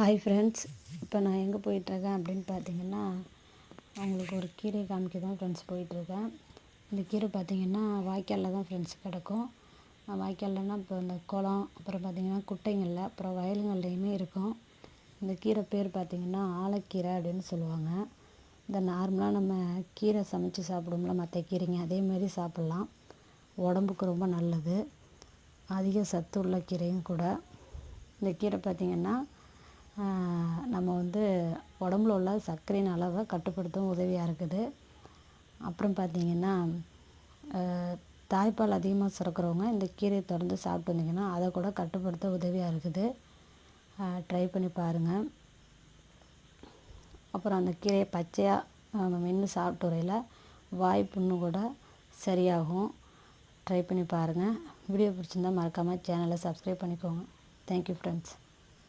Hi friends இப்போ நான் எங்கே போயிட்டுருக்கேன் அப்படின்னு பார்த்தீங்கன்னா அவங்களுக்கு ஒரு கீரை காமிக்க தான் ஃப்ரெண்ட்ஸ் போயிட்டுருக்கேன். இந்த கீரை பார்த்தீங்கன்னா வாய்க்காலில் தான் ஃப்ரெண்ட்ஸ் கிடக்கும். வாய்க்கால்லனா இப்போ இந்த குளம் அப்புறம் பார்த்திங்கன்னா குட்டைங்களில் அப்புறம் வயலுங்கள்லையுமே இருக்கும். இந்த கீரை பேர் பார்த்திங்கன்னா ஆலக்கீரை அப்படின்னு சொல்லுவாங்க. இந்த நார்மலாக நம்ம கீரை சமைச்சு சாப்பிடும்ல மற்ற கீரைங்க அதே மாதிரி சாப்பிட்லாம். உடம்புக்கு ரொம்ப நல்லது. அதிக சத்து உள்ள கீரையும் கூட. இந்த கீரை பார்த்திங்கன்னா நம்ம வந்து உடம்புல உள்ள சர்க்கரையின் அளவை கட்டுப்படுத்தவும் உதவியாக இருக்குது. அப்புறம் பார்த்திங்கன்னா தாய்ப்பால் அதிகமாக சுரக்கிறவங்க இந்த கீரையை தொடர்ந்து சாப்பிட்டு வந்திங்கன்னா அதை கூட கட்டுப்படுத்த உதவியாக இருக்குது. ட்ரை பண்ணி பாருங்கள் அப்புறம் அந்த கீரையை பச்சையாக நம்ம மென்று சாப்பிட்டு வரையில் வாய் புண்ணு கூட சரியாகும். ட்ரை பண்ணி பாருங்கள் வீடியோ பிடிச்சிருந்தா மறக்காமல் சேனலை சப்ஸ்கிரைப் பண்ணிக்கோங்க. Thank you friends